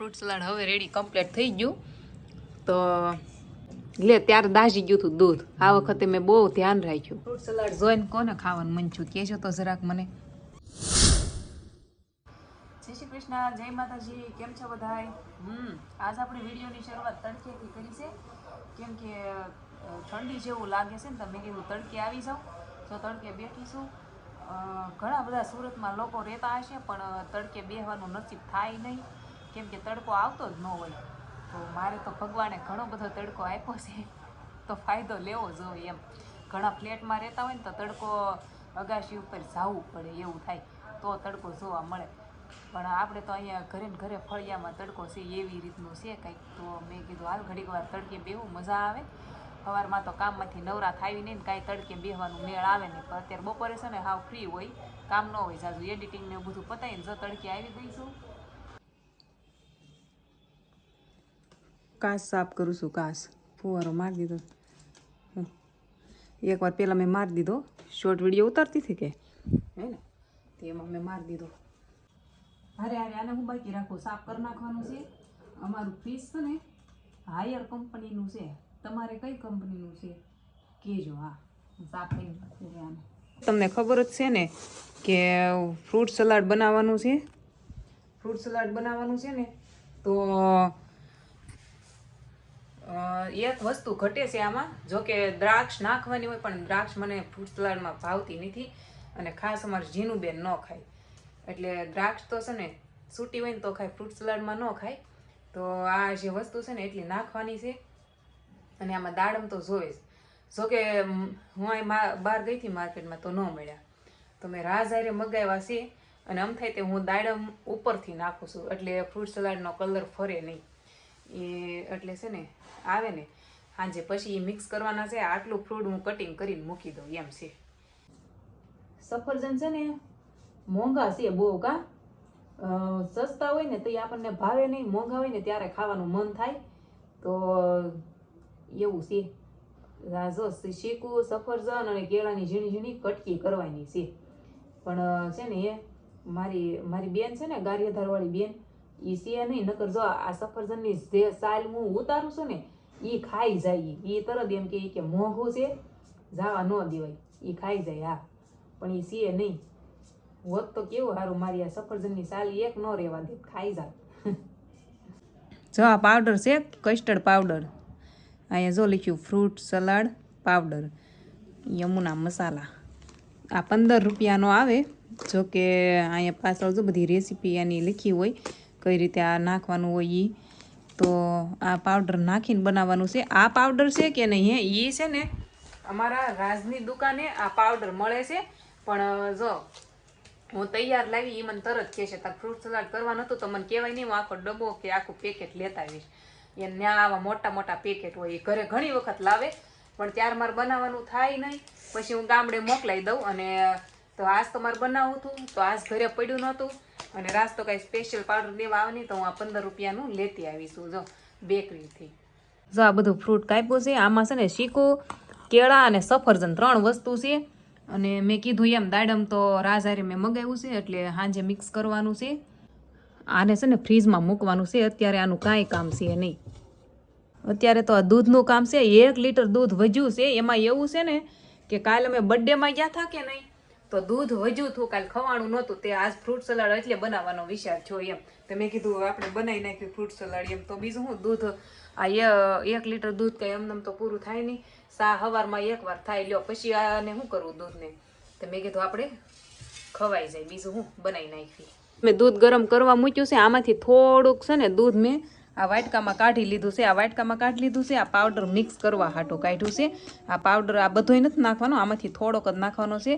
Fruit salad હવે ready complete થઈ ગયું. તો લે ત્યારે દાઝી ગયું હતું દૂધ. આ વખતે મેં બહુ ધ્યાન રાખ્યું. ફ્રૂટ સલાડ જોઈને કોને ખાવાનું મન છું કહેજો તો જરાક મને. જય શ્રી કૃષ્ણ જય માતાજી. કેમ છો બધાય? હમ. આજ આપણે વિડીયોની શરૂઆત તડકેથી કરી છે. કેમ કે ઠંડી જેવું લાગે છે ને તો મેં કીધું તડકે આવી જાઉં. તો તડકે બેઠીશું ઘણા બધા સુરતમાં લોકો રહેતા હશે પણ તડકે બેહવાનું નસીબ થાય નહીં. કેમ કે તડકો આવતો જ ન હોય. તો મારે તો ભગવાને ઘણો બધો તડકો આપ્યો છે. તો ફાયદો લેવો જોઈએ એમ. ઘણા ફ્લેટમાં રહેતા હોય ને તો તડકો અગાશી ઉપર જવું પડે એવું થાય. તો તડકો જોવા મળે. પણ આપણે તો અહીંયા ઘરે ને ઘરે ફળિયામાં તડકો છે એવી રીતનું છે કંઈક. તો મેં કીધું હાલ ઘડીક વાર તડકે બેવું મજા આવે. સવારમાં તો કામમાંથી નવરા થાય નહીં ને કાંઈ તડકે બેહવાનું મેળ આવે નહીં. પણ અત્યારે બપોરે છે ને હાવ ફ્રી હોય. કામ ન હોય જાજુ. એડિટિંગ ને બધું પતાવીને જો તડકે આવી દઈશું કાચ સાફ કરું છું કાચ ફુવારો મારી દીધો. એકવાર પહેલાં મેં મારી દીધો. શોર્ટ વીડિયો ઉતારતી હતી કે? હે ને? તેમાં મેં મારી દીધો. અરે અરે, આને હું બાકી રાખું? સાફ કરી નાખવાનું છે. અમારું ફ્રીજ છે ને હાયર કંપનીનું છે. તમારે કઈ કંપનીનું છે? કહેજો હા. સાફ કરી આને. તમને ખબર જ છે ને કે ફ્રૂટ સલાડ બનાવવાનું છે? ફ્રૂટ સલાડ બનાવવાનું છે ને, તો એક વસ્તુ ઘટે છે આમાં જો કે દ્રાક્ષ નાખવાની હોય, પણ દ્રાક્ષ મને ફ્રૂટ સલાડમાં ભાવતી નથી અને ખાસ અમારે ઝીનું બેન ન ખાય. એટલે દ્રાક્ષ તો છે ને, સૂટી હોય ને તો ખાય ફ્રૂટ સલાડમાં ન ખાય. તો આ જે વસ્તુ છે ને, એટલી નાખવાની છે અને આમાં દાડમ તો જોવે જ. કે હું અહીં બહાર ગઈ હતી માર્કેટમાં તો ન મળ્યા. તો મેં રાજારે મગાવ્યા છે અને આમ થાય તે હું દાડમ ઉપરથી નાખું છું. એટલે ફ્રૂટ સલાડનો કલર ફરે નહીં. એ એટલે છે ને આવે ને. સાંજે પછી એ મિક્સ કરવાના છે, આટલું ફ્રૂટ હું કટિંગ કરીને મૂકી દઉં, એમ છે. સફરજન છે ને મોંઘા છે બહુ, કા? સસ્તા હોય ને તો એ આપણને ભાવે નહીં, મોંઘા હોય ને ત્યારે ખાવાનું મન થાય. તો એવું છે. જો શીકું, સફરજન અને કેળાની ઝીણી ઝીણી કટકી કરવાની છે. પણ છે ને એ મારી મારી બેન છે ને ગારિયાધારવાળી બેન એ છે નહીં, નકર જો આ સફરજનની જે સાલ હું ઉતારું છું ને એ ખાઈ જાય એ તરત એમ કે એ કે મોંઘું છે, જાવા ન દેવાય. એ ખાઈ જાય, હા. પણ એ સીએ નહીં. હોત તો કેવું સારું મારી આ સફરજનની સાલ એક ન રહેવા દે, ખાઈ જાય જો આ પાવડર છે કસ્ટર્ડ પાવડર. અહીંયા જો લખ્યું fruit salad powder Yamuna masala. આ પંદર રૂપિયાનો આવે, જો કે અહીંયા પાછળ જો બધી રેસીપી એની લખી હોય કઈ રીતે આ નાખવાનું હોય એ તો આ પાવડર નાખીને બનાવવાનું છે. આ પાવડર છે કે નહીં હે? એ છે ને અમારા રાજની દુકાને આ પાવડર મળે છે. પણ જો, હું તૈયાર લાવી એ મને તરત કહે છે, તાર ફ્રૂટ સલાડ કરવાનું હતું તો મને કહેવાય નહીં, હું આખો ડબ્બો કે આખું પેકેટ લેતા આવીશ. એ ત્યાં આવા મોટા મોટા પેકેટ હોય એ ઘરે ઘણી વખત લાવે. પણ ત્યાર મારે બનાવવાનું થાય નહીં. પછી હું ગામડે મોકલાઈ દઉં અને તો આજ તો મારે બનાવવું હતું, તો આજ ઘરે પડ્યું નહોતું. અને રાસ તો કાંઈ સ્પેશિયલ પાવડર લેવા આવે તો હું આ પંદર રૂપિયાનું લેતી આવીશું જો, બેકરીથી. જો આ બધું ફ્રૂટ કાપ્યું છે, આમાં છે ને શીકુ કેળા અને સફરજન ત્રણ વસ્તુ છે. અને મેં કીધું એમ, દાડમ તો રાજારે મેં મગાવ્યું છે, એટલે સાંજે મિક્સ કરવાનું છે. આને છે ને ફ્રીજમાં મૂકવાનું છે, અત્યારે આનું કાંઈ કામ છે નહીં. અત્યારે તો આ દૂધનું કામ છે, એક લીટર દૂધ વધ્યું છે, એમાં એવું છે ને કે કાલે અમે બર્થડેમાં ગયા હતા કે નહીં? તો દૂધ વધ્યું હતું, કાલે ખવાણું નહોતું, તે આજ ફ્રૂટ સલાડ એટલે બનાવવાનો વિચાર થયો એમ. તો મેં કીધું આપણે બનાવી નાખ્યું ફ્રૂટ સલાડ એમ. તો બીજું શું, દૂધ, આ એક લીટર દૂધ કંઈ એમનેમ તો પૂરું થાય નહીં. સા હવારમાં એકવાર થાય, લ્યો, પછી આને શું કરવું દૂધને? તો મેં કીધું, આપણે ખવાઈ જાય, બીજું શું બનાવી નાખી મેં દૂધ ગરમ કરવા મૂક્યું છે, આમાંથી થોડુંક છે ને દૂધ મેં આ વાટકામાં કાઢી લીધું છે. આ વાટકામાં કાઢી લીધું છે, આ પાવડર મિક્સ કરવા હાટું કાઢ્યું છે. આ પાવડર આ બધોય નથી નાખવાનો, આમાંથી થોડોક જ નાખવાનો છે.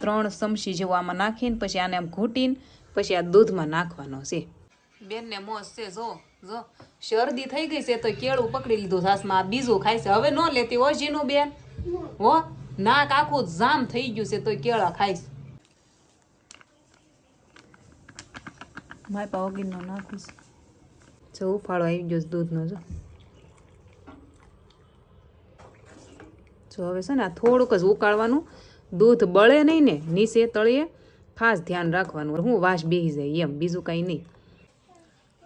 ત્રણ ચમચી જેવું આમાં નાખીને પછી આને આમ ઘૂંટીને પછી આ દૂધમાં નાખવાનો છે. બેનને મોજ છે જો જો. શરદી થઈ ગઈ છે તો કેળું પકડી લીધું સાસમાં બીજું ખાય છે. હવે ન લેતી હો જીનું બેન. હો નાક આખું જામ થઈ ગયું છે તો કેળા ખાઈશ માય પા વગીરનો નાખીશ જો ઉફાળો આવી ગયો દૂધનો જો. જો હવે છે ને આ થોડુંક જ ઉકાળવાનું. દૂધ બળે નહીં ને, નીચે તળીએ, ખાસ ધ્યાન રાખવાનું. હું વાસ બેસી જાય એમ, બીજું કાંઈ નહીં.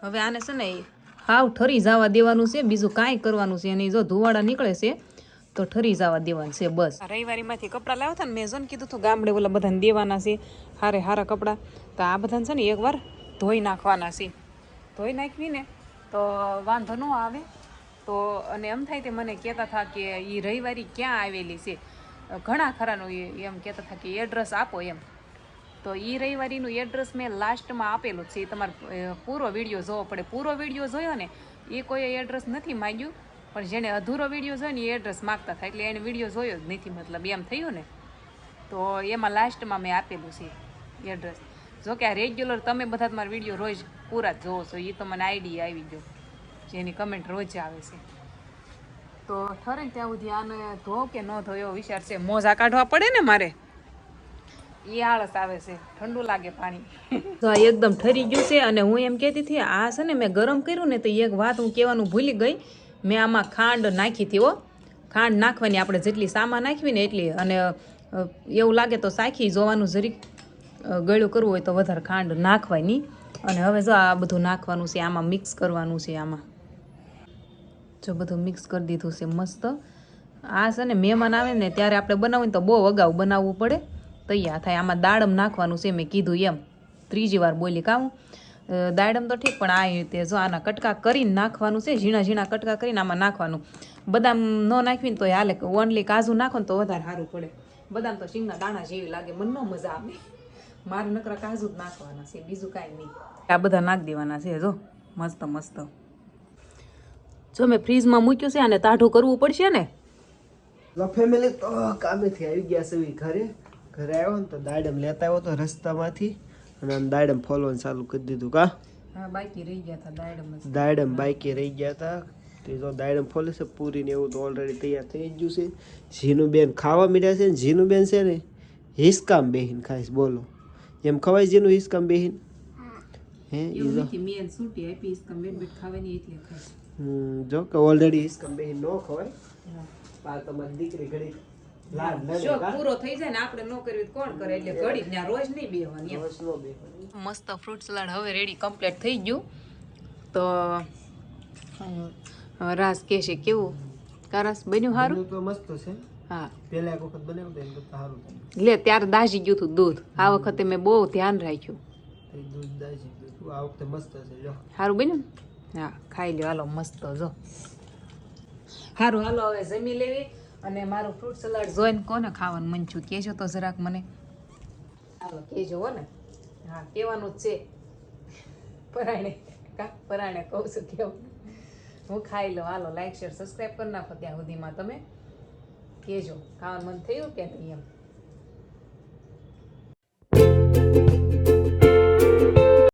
હવે આને છે ને હાવ ઠરી જવા દેવાનું છે, બીજું કાંઈ કરવાનું છે. નહીં જો ધુવાડા નીકળે છે, તો ઠરી જવા દેવાનું છે, બસ. રવિવારીમાંથી કપડાં હતા ને, મેં જો કીધું હતું ગામડે ઓલા બધાને દેવાના છે, હારે હારા કપડાં. તો આ બધાને છે ને એકવાર ધોઈ નાખવાના છે. ધોઈ નાખવી ને તો વાંધો ન આવે. તો અને એમ થાય તે મને કહેતા હતા કે એ રવિવારી ક્યાં આવેલી છે? ઘણા ખરાનું એમ કહેતા હતા કે એડ્રેસ આપો એમ. તો એ રવિવારીનું એડ્રેસ મેં લાસ્ટમાં આપેલું છે. એ તમારે પૂરો વીડિયો જોવો પડે. પૂરો વીડિયો જોયો ને એ કોઈ એડ્રેસ નથી માંગ્યું. પણ જેણે અધૂરો વીડિયો જોયો ને એ એડ્રેસ માગતા થાય એટલે એને વીડિયો જોયો જ નથી. મતલબ એમ થયું ને. તો એમાં લાસ્ટમાં મેં આપેલું છે એડ્રેસ જો કે આ રેગ્યુલર તમે બધા તમારા વીડિયો રોજ પૂરા જ જોવો છો. એ તો મને આઈડિયા આવી ગયો. જેની કમેન્ટ રોજ આવે છે. તો ઠરે ત્યાં સુધી આને ધો કે ન ધો એવો વિચાર છે. મોજા કાઢવા પડે ને મારે? એ આળસ આવે છે. ઠંડુ લાગે પાણી. તો આ એકદમ ઠરી ગયું છે અને હું એમ કહેતી હતી, આ છે ને મેં ગરમ કર્યું ને તો એક વાત હું કહેવાનું ભૂલી ગઈ. મેં આમાં ખાંડ નાખી હતી હો. ખાંડ નાખવાની આપણે જેટલી સામા નાખવી ને એટલી. અને એવું લાગે તો સાખી જોવાનું જરીક ગળ્યું કરવું હોય તો વધારે ખાંડ નાખવાની. અને હવે જો આ બધું નાખવાનું છે, આમાં મિક્સ કરવાનું છે આમાં. જો બધું મિક્સ કરી દીધું છે મસ્ત. આ છે ને મહેમાન આવે ને ત્યારે આપણે બનાવીને તો બહુ અગાઉ બનાવવું પડે. તૈયાર થાય. આમાં દાડમ નાખવાનું છે, મેં કીધું એમ. ત્રીજી વાર બોલી કામ. દાડમ તો ઠીક, પણ આ રીતે જો આના કટકા કરીને નાખવાનું છે, ઝીણા ઝીણા કટકા કરીને આમાં નાખવાનું. બદામ ન નાખવીને તો હાલે. ઓનલી કાજુ નાખો તો વધારે સારું પડે. બદામ તો શીંગના દાણા જેવી લાગે. મન ન મજા આવે. મારે નકરા કાજુ જ નાખવાના છે, બીજું કાંઈ નહીં. આ બધા નાખી દેવાના છે, જો. મસ્ત મસ્ત. જો મેં ફ્રીજમાં મૂક્યું છે અને તાઢું કરવું પડશે ને? લો ફેમિલી તો કામેથી આવી ગયા છે ઘરે. ઘરે આવ્યો ને તો દાડમ લેતા આવ્યો તો રસ્તામાંથી. અને આમ દાડમ ફોલવાનું ચાલુ કરી દીધું કા? હા બાકી રહી ગયા હતા દાડમ દાડમ બાઈકે રહી ગયા હતા. તો જો દાડમ ફોલે છે પૂરી ને એવું તો ઓલરેડી તૈયાર થઈ ગયું છે. ઝીનુબેન ખાવા મીડ્યા છે ને ઝીનુબેન છે ને હિસકામ બેહીન ખાઈશ બોલો. એમ ખવાય ઝીનું હિસકામ બેહીન? હે. ઈ એવું જો. નથી મેં સૂટી આપી ઇસકા મેટ બેટ ખાવાની એટલે જો કે ઓલરેડી હિસકામ બેહીન નો ખવાય પા તમારી દીકરી ઘડી લાડ લડે શોખ કા? પૂરો થઈ જાય ને આપણે ન કરવી તો કોણ કરે? ઘડી જ ત્યાં રોજ નહીં બેહવાની એમ. રોજ નો બેહવાની. મસ્ત ફ્રૂટ સલાડ હવે રેડી કમ્પ્લીટ થઈ ગયું. તો રાસ કે છે કેવું? કારસ બન્યું સારું? તો મસ્ત છે. હા. પેલા એક વખત બનાવ્યું તો એમ કરતા સારું લે ત્યારે દાજી ગયું હતું દૂધ. આ વખતે મેં બહુ ધ્યાન રાખ્યું. દૂધ દાજી ગયું આ વખતે મસ્ત છે સારું બન્યું ને? હા, ખાઈ લ્યો. હાલો, મસ્ત જો. સારું હાલો, હવે જમી લેવી અને મારું ફ્રૂટ સલાડ જોઈને કોને ખાવાનું મન છું કહેજો તો જરાક મને. હાલો, કહેજો હો ને. હા, કહેવાનું જ છે. પરાણે, કા, પરાણે કહું છું કેવું હું. ખાઈ લઉં. હાલો લાઈક શેર સબસ્ક્રાઈબ કરી નાખો ત્યાં સુધીમાં તમે. કહેજો, ખાવાનું મન થયું કે નહીં એમ?